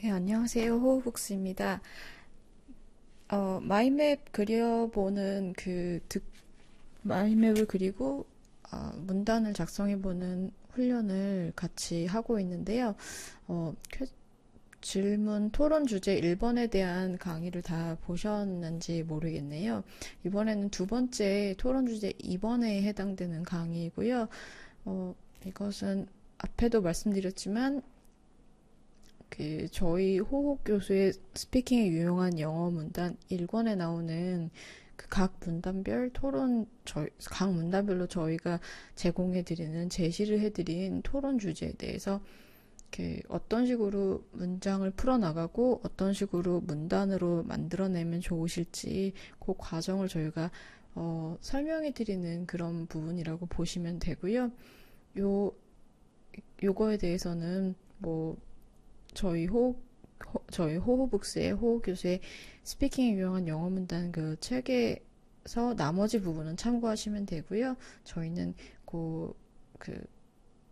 네, 안녕하세요. 호흡북스입니다. 어, 마인맵 그려보는 그 득, 마인맵을 그리고 어, 문단을 작성해보는 훈련을 같이 하고 있는데요. 어, 퀘- 질문 토론 주제 1번에 대한 강의를 다 보셨는지 모르겠네요. 이번에는 두 번째 토론 주제 2번에 해당되는 강의이고요. 어, 이것은 앞에도 말씀드렸지만 그 저희 호흡 교수의 스피킹에 유용한 영어 문단 1권에 나오는 그 각 문단별 토론 저희 각 문단별로 저희가 제공해 드리는 제시를 해 드린 토론 주제에 대해서 그 어떤 식으로 문장을 풀어 나가고 어떤 식으로 문단으로 만들어 내면 좋으실지 그 과정을 저희가 어, 설명해 드리는 그런 부분이라고 보시면 되고요. 요 요거에 대해서는 뭐 저희 호, 호 저희 호호북스의 호호 교수의 스피킹에 유용한 영어 문단 그 책에서 나머지 부분은 참고하시면 되고요. 저희는 그, 그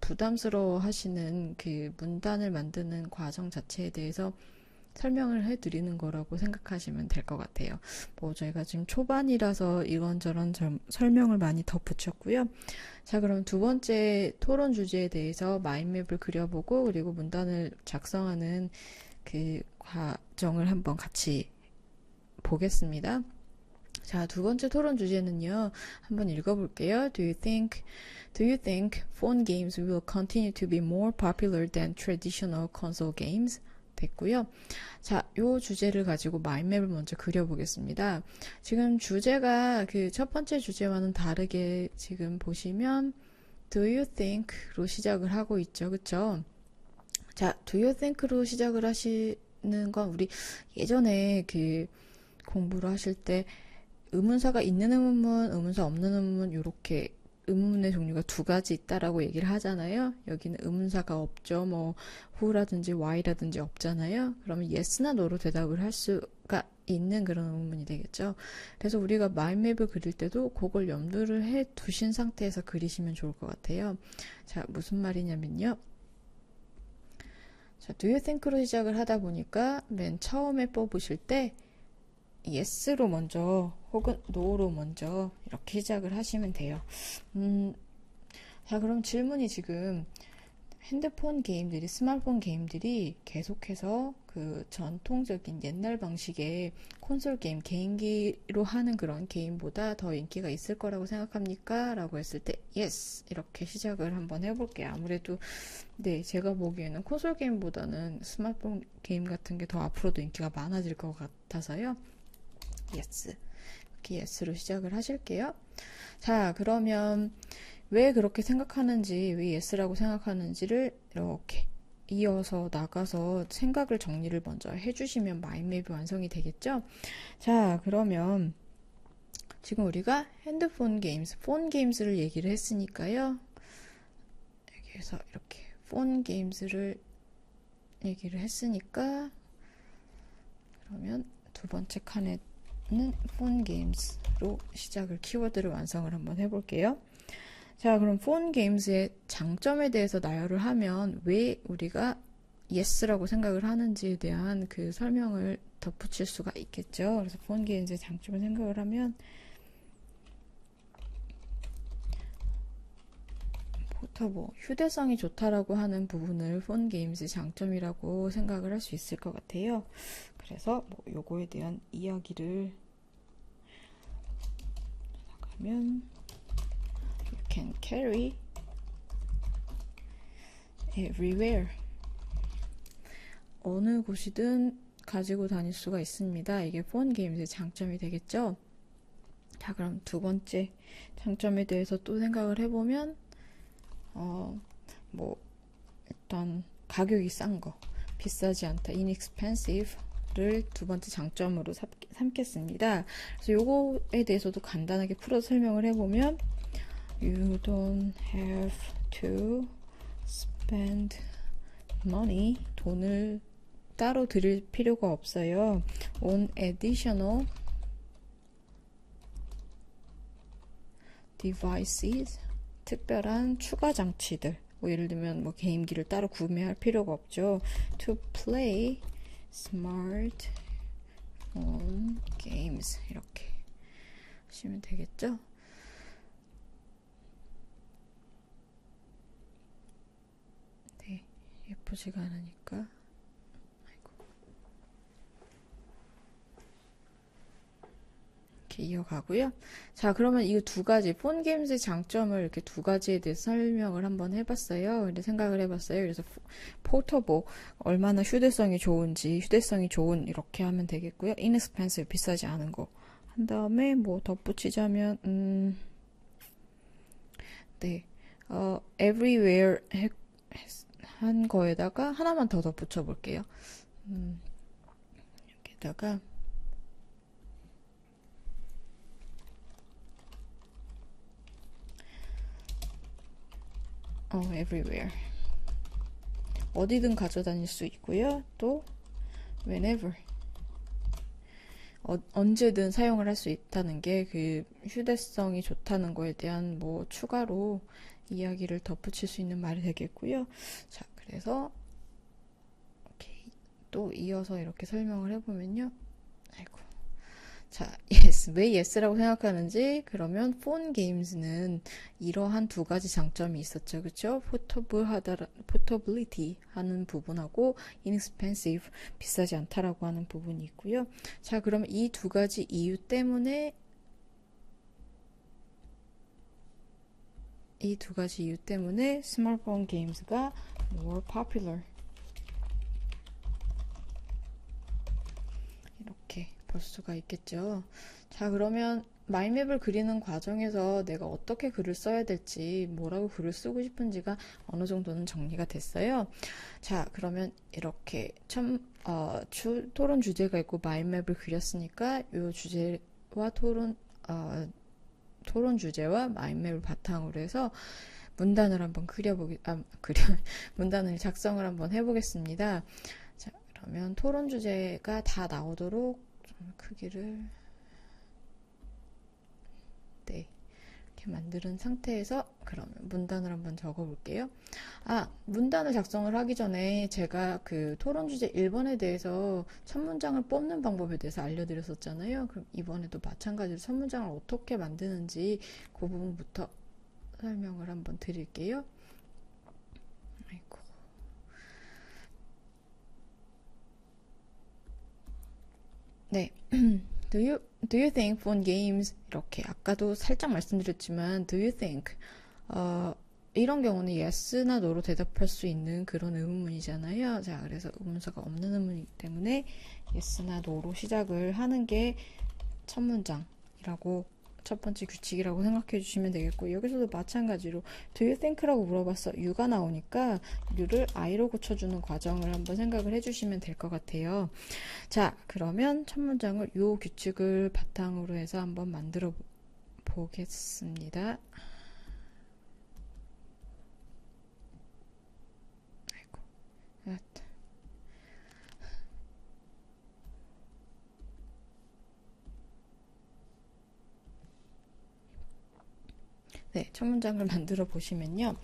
부담스러워 하시는 그 문단을 만드는 과정 자체에 대해서 설명을 해드리는 거라고 생각하시면 될 것 같아요. 뭐 저희가 지금 초반이라서 이런저런 점- 설명을 많이 덧붙였고요. 자, 그럼 두 번째 토론 주제에 대해서 마인맵을 그려보고 그리고 문단을 작성하는 그 과정을 한번 같이 보겠습니다. 자, 두 번째 토론 주제는요. 한번 읽어 볼게요. Do you think, do you think phone games will continue to be more popular than traditional console games? 됐고요. 자, 요 주제를 가지고 마인맵을 먼저 그려보겠습니다. 지금 주제가 그 첫 번째 주제와는 다르게 지금 보시면 Do you think로 시작을 하고 있죠. 그쵸? 자, Do you think로 시작을 하시는 건 우리 예전에 그 공부를 하실 때 의문사가 있는 의문문, 의문사 없는 의문문 요렇게 의문문의 종류가 두 가지 있다라고 얘기를 하잖아요. 여기는 의문사가 없죠. 뭐 who라든지 why라든지 없잖아요. 그러면 yes나 no로 대답을 할 수가 있는 그런 의문문이 되겠죠. 그래서 우리가 마인맵을 그릴 때도 그걸 염두를 해 두신 상태에서 그리시면 좋을 것 같아요. 자, 무슨 말이냐면요. 자, do you think로 시작을 하다 보니까 맨 처음에 뽑으실 때 yes로 먼저 혹은 no로 먼저 이렇게 시작을 하시면 돼요. 음, 자, 그럼 질문이 지금 핸드폰 게임들이, 스마트폰 게임들이 계속해서 그 전통적인 옛날 방식의 콘솔 게임, 개인기로 하는 그런 게임보다 더 인기가 있을 거라고 생각합니까? 라고 했을 때, yes! 이렇게 시작을 한번 해볼게요. 아무래도, 네, 제가 보기에는 콘솔 게임보다는 스마트폰 게임 같은 게 더 앞으로도 인기가 많아질 것 같아서요. Yes. 이렇게 yes로 시작을 하실게요. 자, 그러면 왜 그렇게 생각하는지, 왜 yes라고 생각하는지를 이렇게 이어서 나가서 생각을 정리를 먼저 해주시면 마인맵이 완성이 되겠죠? 자, 그러면 지금 우리가 핸드폰 게임스, 폰 게임스를 얘기를 했으니까요. 여기에서 이렇게 폰 게임스를 얘기를 했으니까 그러면 두 번째 칸에 는 폰 게임스로 시작을 키워드를 완성을 한번 해볼게요. 자, 그럼 폰 게임스의 장점에 대해서 나열을 하면 왜 우리가 yes라고 생각을 하는지에 대한 그 설명을 덧붙일 수가 있겠죠. 그래서 폰 게임스의 장점을 생각을 하면 뭐 휴대성이 좋다라고 하는 부분을 폰 게임스의 장점이라고 생각을 할 수 있을 것 같아요. 그래서 뭐 요거에 대한 이야기를 나가면 You can carry everywhere. 어느 곳이든 가지고 다닐 수가 있습니다. 이게 폰 게임즈의 장점이 되겠죠? 자, 그럼 두 번째 장점에 대해서 또 생각을 해보면, 어, 뭐, 일단 가격이 싼 거, 비싸지 않다, inexpensive를 두 번째 장점으로 삼- 삼겠습니다. 그래서 요거에 대해서도 간단하게 풀어서 설명을 해보면, You don't have to spend money. 돈을 따로 드릴 필요가 없어요. on additional devices. 특별한 추가 장치들. 뭐 예를 들면 뭐 게임기를 따로 구매할 필요가 없죠. To play smart phone games 이렇게 하시면 되겠죠. 네, 예쁘지가 않으니까. 아이고. 이렇게 이어가고요. 자, 그러면 이 두 가지 폰 게임즈의 장점을 이렇게 두 가지에 대해서 설명을 한번 해봤어요. 근데 생각을 해봤어요. 그래서 포터보 얼마나 휴대성이 좋은지 휴대성이 좋은 이렇게 하면 되겠고요. inexpensive 비싸지 않은 거. 한 다음에 뭐 덧붙이자면 음, 네, 어, everywhere 해- 한 거에다가 하나만 더 덧붙여 볼게요. 음, 여기다가 어, everywhere. 어디든 가져다닐 수 있고요. 또 whenever. 어, 언제든 사용을 할 수 있다는 게 그 휴대성이 좋다는 거에 대한 뭐 추가로 이야기를 덧붙일 수 있는 말이 되겠고요. 자, 그래서 오케이. 또 이어서 이렇게 설명을 해보면요. 아이고. 자, yes. 왜 yes라고 생각하는지 그러면 폰 게임즈는 이러한 두 가지 장점이 있었죠. 그쵸? 포터블 하다, 포터블리티 하는 부분하고 inexpensive 비싸지 않다라고 하는 부분이 있고요. 자, 그러면 이 두 가지 이유 때문에 이 두 가지 이유 때문에 스마트폰 게임즈가 more popular 이렇게 볼 수가 있겠죠. 자, 그러면 마인맵을 그리는 과정에서 내가 어떻게 글을 써야 될지, 뭐라고 글을 쓰고 싶은지가 어느 정도는 정리가 됐어요. 자, 그러면 이렇게 참, 어, 주, 토론 주제가 있고 마인맵을 그렸으니까 이 주제와 토론, 어, 토론 주제와 마인맵을 바탕으로 해서 문단을 한번 그려보기, 아, 그려, 문단을 작성을 한번 해보겠습니다. 자, 그러면 토론 주제가 다 나오도록 좀 크기를 네 이렇게 만드는 상태에서 그러면 문단을 한번 적어 볼게요. 아 문단을 작성을 하기 전에 제가 그 토론 주제 1번에 대해서 첫 문장을 뽑는 방법에 대해서 알려드렸었잖아요. 그럼 이번에도 마찬가지로 첫 문장을 어떻게 만드는지 그 부분부터 설명을 한번 드릴게요. 아이고. 네. Do you do you think phone games 이렇게 아까도 살짝 말씀드렸지만 do you think 어, 이런 경우는 yes나 no로 대답할 수 있는 그런 의문문이잖아요. 자, 그래서 의문사가 없는 의문이기 때문에 yes나 no로 시작을 하는 게 첫 문장이라고 첫 번째 규칙이라고 생각해 주시면 되겠고 여기서도 마찬가지로 do you think라고 물어봤어 you가 나오니까 you를 I로 고쳐주는 과정을 한번 생각을 해주시면 될 것 같아요. 자 그러면 첫 문장을 요 규칙을 바탕으로 해서 한번 만들어 보겠습니다. 아이고, 아, 네, 첫 문장을 만들어 보시면요.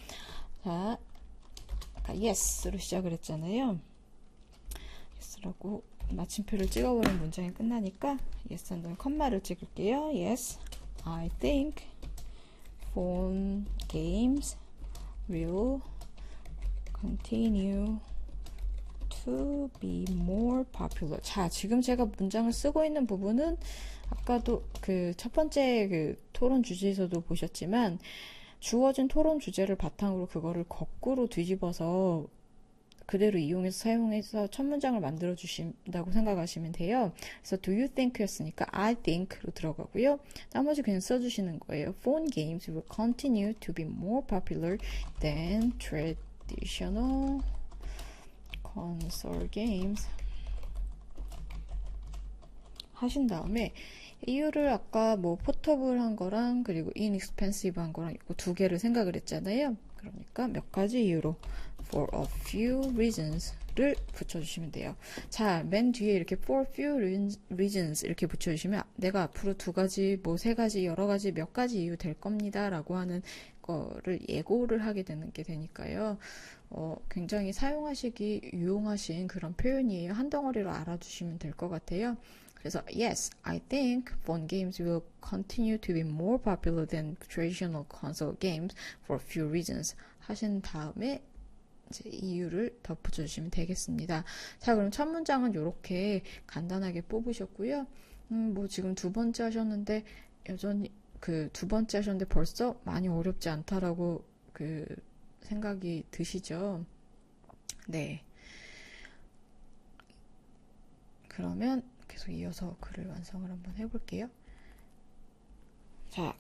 자, 아까 yes로 시작을 했잖아요. yes라고 마침표를 찍어버리면 문장이 끝나니까 yes 한 다음에 컴마를 찍을게요. Yes, I think phone games will continue to be more popular. 자, 지금 제가 문장을 쓰고 있는 부분은 아까도 그 첫 번째 그 토론 주제에서도 보셨지만 주어진 토론 주제를 바탕으로 그거를 거꾸로 뒤집어서 그대로 이용해서 사용해서 첫 문장을 만들어 주신다고 생각하시면 돼요. 그래서 do you think였으니까 I think로 들어가고요. 나머지 그냥 써주시는 거예요. Phone games will continue to be more popular than traditional console games. 하신 다음에 이유를 아까 뭐 포터블 한 거랑 그리고 inexpensive 한 거랑 이거 두 개를 생각을 했잖아요. 그러니까 몇 가지 이유로 for a few reasons 를 붙여주시면 돼요. 자, 맨 뒤에 이렇게 for few reasons 이렇게 붙여주시면 내가 앞으로 두 가지, 뭐 세 가지, 여러 가지, 몇 가지 이유 될 겁니다. 라고 하는 거를 예고를 하게 되는 게 되니까요. 어, 굉장히 사용하시기 유용하신 그런 표현이에요. 한 덩어리로 알아두시면 될 것 같아요. 그래서 yes, I think phone games will continue to be more popular than traditional console games for a few reasons 하신 다음에 이유를 덧붙여주시면 되겠습니다. 자, 그럼 첫 문장은 이렇게 간단하게 뽑으셨고요. 음, 뭐 지금 두 번째 하셨는데 여전히 그 두 번째 하셨는데 벌써 많이 어렵지 않다라고 그 생각이 드시죠? 네. 그러면 계속 이어서 글을 완성을 한번 해볼게요. 자,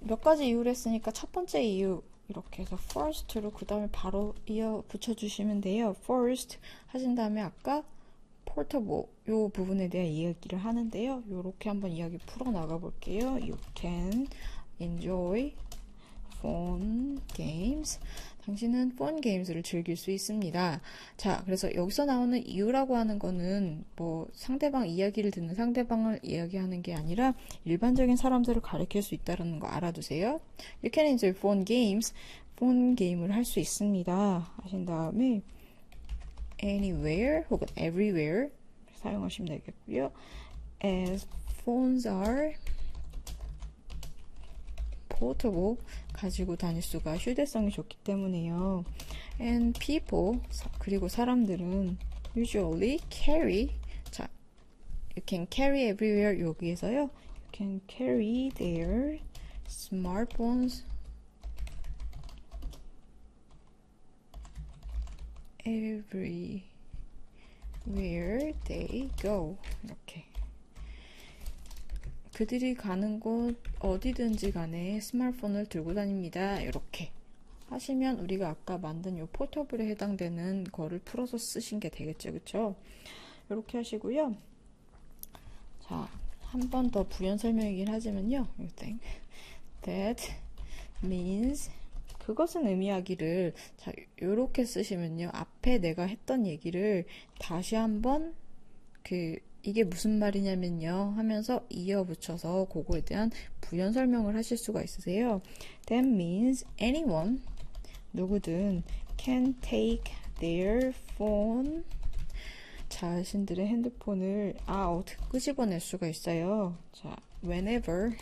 몇 가지 이유를 했으니까 첫 번째 이유 이렇게 해서 first로 그 다음에 바로 이어 붙여주시면 돼요. first 하신 다음에 아까 portable 요 부분에 대한 이야기를 하는데요. 요렇게 한번 이야기 풀어 나가 볼게요. You can enjoy phone games. 당신은 폰 게임즈를 즐길 수 있습니다. 자, 그래서 여기서 나오는 이유라고 하는 거는 뭐 상대방 이야기를 듣는 상대방을 이야기하는 게 아니라 일반적인 사람들을 가리킬 수 있다는 거 알아두세요. You can enjoy phone games. 폰 게임을 할 수 있습니다. 하신 다음에 anywhere 혹은 everywhere 사용하시면 되겠고요. As phones are portable 가지고 다닐 수가 휴대성이 좋기 때문에요. And people 그리고 사람들은 usually carry 자 you can carry everywhere 여기에서요. You can carry their smartphones everywhere they go 이렇게 그들이 가는 곳 어디든지 간에 스마트폰을 들고 다닙니다. 이렇게 하시면 우리가 아까 만든 요 포터블에 해당되는 거를 풀어서 쓰신 게 되겠죠. 그쵸? 이렇게 하시고요. 자, 한 번 더 부연 설명이긴 하지만요. That means 그것은 의미하기를 자, 요렇게 쓰시면요. 앞에 내가 했던 얘기를 다시 한번 그 이게 무슨 말이냐면요 하면서 이어 붙여서 그거에 대한 부연 설명을 하실 수가 있으세요. That means anyone 누구든 can take their phone 자신들의 핸드폰을 out 끄집어낼 수가 있어요. 자, whenever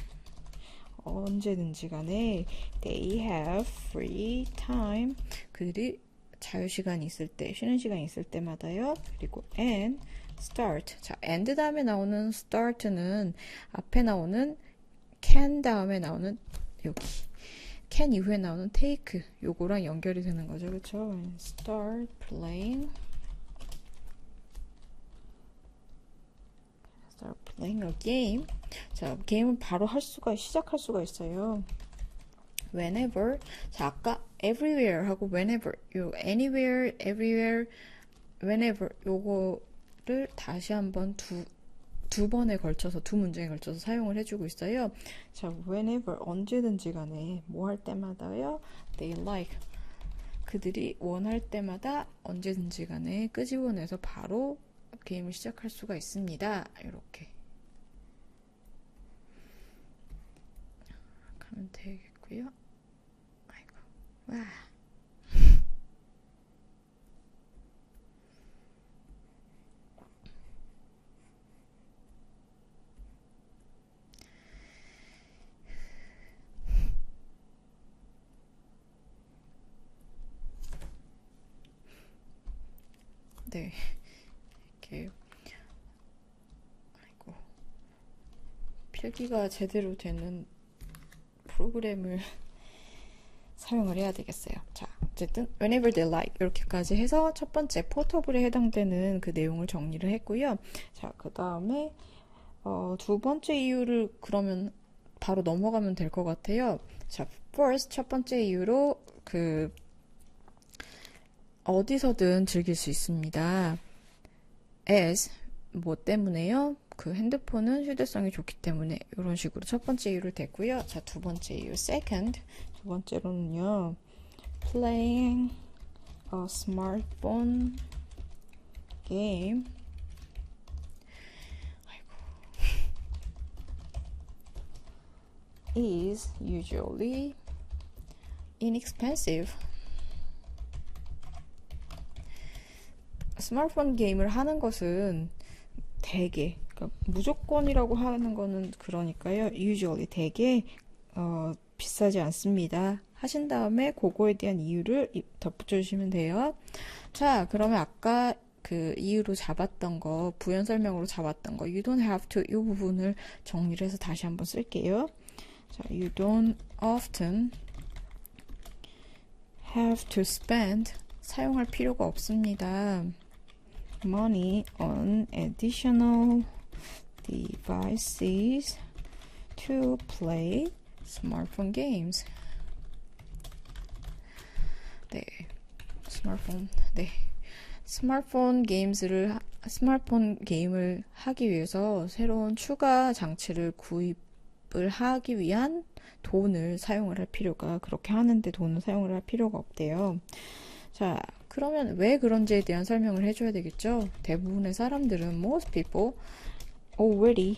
언제든지 간에 they have free time 그들이 자유 시간이 있을 때 쉬는 시간이 있을 때마다요. 그리고 and start. 자, and 다음에 나오는 start는 앞에 나오는 can 다음에 나오는 여기 can 이후에 나오는 take 요거랑 연결이 되는 거죠. 그렇죠? start playing start playing a game. 자, 게임은 바로 할 수가 시작할 수가 있어요. whenever 자, 아까 everywhere 하고 whenever 요 anywhere, everywhere, whenever 요거 를 다시 한번 두, 두 번에 걸쳐서 두 문제에 걸쳐서 사용을 해주고 있어요. 자, whenever 언제든지 간에 뭐 할 때마다요. They like 그들이 원할 때마다 언제든지 간에 끄집어내서 바로 게임을 시작할 수가 있습니다. 이렇게 가면 되겠고요. 아이고 와. 네. 이렇게 아이고 필기가 제대로 되는 프로그램을 사용을 해야 되겠어요. 자, 어쨌든 whenever they like 이렇게까지 해서 첫 번째 포터블에 해당되는 그 내용을 정리를 했고요. 자, 그 다음에 어, 두 번째 이유를 그러면 바로 넘어가면 될 것 같아요. 자, first 첫 번째 이유로 그 어디서든 즐길 수 있습니다. as 뭐 때문에요? 그 핸드폰은 휴대성이 좋기 때문에 이런 식으로 첫 번째 이유를 댔고요. 자, 두 번째 이유 second 두 번째로는요. playing a smartphone game is usually inexpensive. 스마트폰 게임을 하는 것은 대개 그러니까 무조건이라고 하는 거는 그러니까요. usually 대개 어, 비싸지 않습니다. 하신 다음에 그거에 대한 이유를 덧붙여 주시면 돼요. 자, 그러면 아까 그 이유로 잡았던 거, 부연 설명으로 잡았던 거, you don't have to 이 부분을 정리를 해서 다시 한번 쓸게요. 자, you don't often have to spend 사용할 필요가 없습니다. Money on additional devices to play smartphone games. 네, 스마트폰, 네. 스마트폰 게임즈를, 스마트폰 게임을 하기 위해서 새로운 추가 장치를 구입을 하기 위한 돈을 사용을 할 필요가, 그렇게 하는데 돈을 사용을 할 필요가 없대요. 자, 그러면 왜 그런지에 대한 설명을 해줘야 되겠죠? 대부분의 사람들은, most people already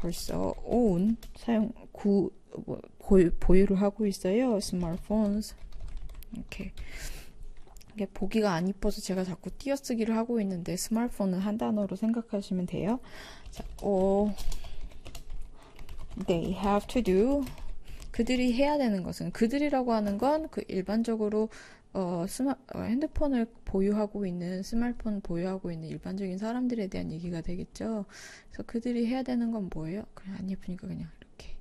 벌써 own, 사용, 구, 뭐, 보유, 보유를 하고 있어요. 스마트폰스. 이렇게. 이게 보기가 안 이뻐서 제가 자꾸 띄어쓰기를 하고 있는데 스마트폰은 한 단어로 생각하시면 돼요. 자, 어, they have to do. 그들이 해야 되는 것은 그들이라고 하는 건 그 일반적으로 어, 스마, 어, 핸드폰을 보유하고 있는 스마트폰 보유하고 있는 일반적인 사람들에 대한 얘기가 되겠죠. 그래서 그들이 해야 되는 건 뭐예요? 그냥 안 예쁘니까 그냥 이렇게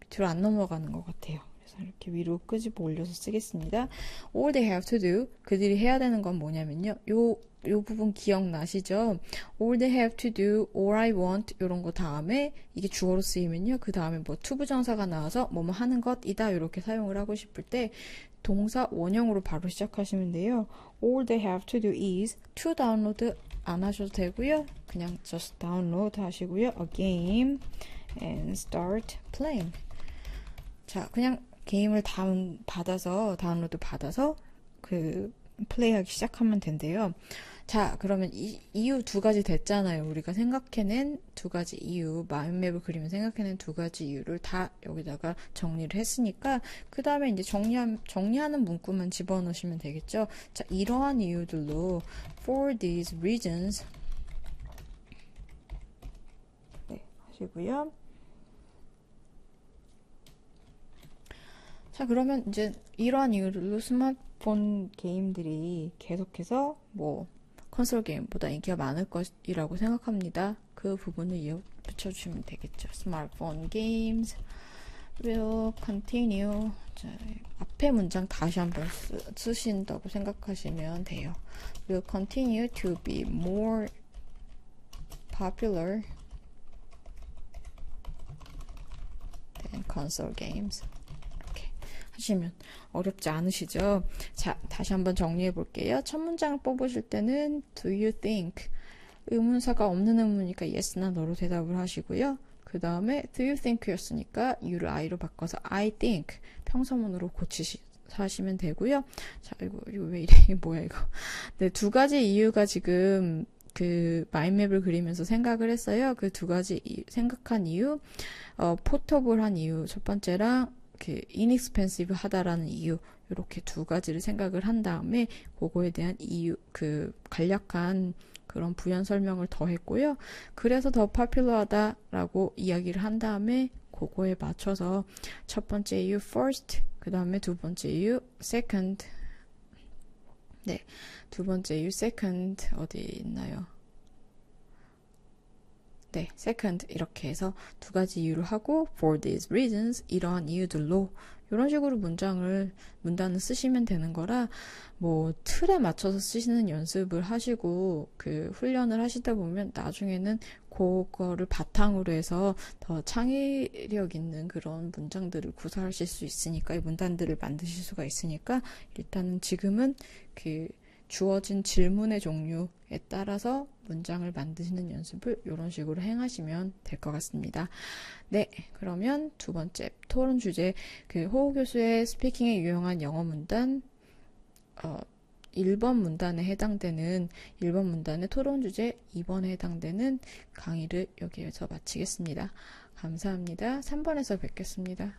밑으로 안 넘어가는 것 같아요. 그래서 이렇게 위로 끄집어 올려서 쓰겠습니다. All they have to do 그들이 해야 되는 건 뭐냐면요. 요, 요 부분 기억나시죠? All they have to do, all I want 이런 거 다음에 이게 주어로 쓰이면요. 그 다음에 뭐 투부정사가 나와서 뭐뭐 하는 것이다 이렇게 사용을 하고 싶을 때 동사 원형으로 바로 시작하시면 돼요. All they have to do is to download 안 하셔도 되고요. 그냥 just download 하시고요. A game and start playing. 자, 그냥 게임을 다운 받아서 다운로드 받아서 그 플레이하기 시작하면 된대요. 자, 그러면 이, 이유 두 가지 됐잖아요. 우리가 생각해낸 두 가지 이유, 마인맵을 그리면 생각해낸 두 가지 이유를 다 여기다가 정리를 했으니까, 그 다음에 이제 정리한, 정리하는 문구만 집어넣으시면 되겠죠. 자, 이러한 이유들로, for these reasons, 네, 하시고요. 자, 그러면 이제 이러한 이유들로 스마트폰 게임들이 계속해서 뭐, 콘솔 게임보다 인기가 많을 것이라고 생각합니다. 그 부분을 이어 붙여주시면 되겠죠. Smartphone games will continue. 자, 앞에 문장 다시 한번 쓰, 신다고 생각하시면 돼요. will continue to be more popular than console games. 하시면 어렵지 않으시죠? 자, 다시 한번 정리해 볼게요. 첫 문장을 뽑으실 때는 do you think 의문사가 없는 의문이니까 yes나 no로 대답을 하시고요. 그 다음에 do you think였으니까 you를 I로 바꿔서 I think 평서문으로 고치시 하시면 되고요. 자, 이거, 이거 왜 이래? 뭐야, 이거. 네, 두 가지 이유가 지금 그 마인맵을 그리면서 생각을 했어요. 그 두 가지 이, 생각한 이유, 어, 포터블한 이유 첫 번째랑 그 inexpensive 하다라는 이유 이렇게 두 가지를 생각을 한 다음에 그거에 대한 이유 그 간략한 그런 부연 설명을 더했고요. 그래서 더 파퓰러하다라고 이야기를 한 다음에 그거에 맞춰서 첫 번째 이유 first 그 다음에 두 번째 이유 second 네, 두 번째 이유 second 어디 있나요? 네, second 이렇게 해서 두 가지 이유를 하고 for these reasons 이러한 이유들로 이런 식으로 문장을 문단을 쓰시면 되는 거라 뭐 틀에 맞춰서 쓰시는 연습을 하시고 그 훈련을 하시다 보면 나중에는 그거를 바탕으로 해서 더 창의력 있는 그런 문장들을 구사하실 수 있으니까 이 문단들을 만드실 수가 있으니까 일단은 지금은 그 주어진 질문의 종류에 따라서 문장을 만드시는 연습을 이런 식으로 행하시면 될 것 같습니다. 네, 그러면 두 번째 토론 주제 그 호우 교수의 스피킹에 유용한 영어 문단 어, 1번 문단에 해당되는 1번 문단의 토론 주제 2번에 해당되는 강의를 여기에서 마치겠습니다. 감사합니다. 3번에서 뵙겠습니다.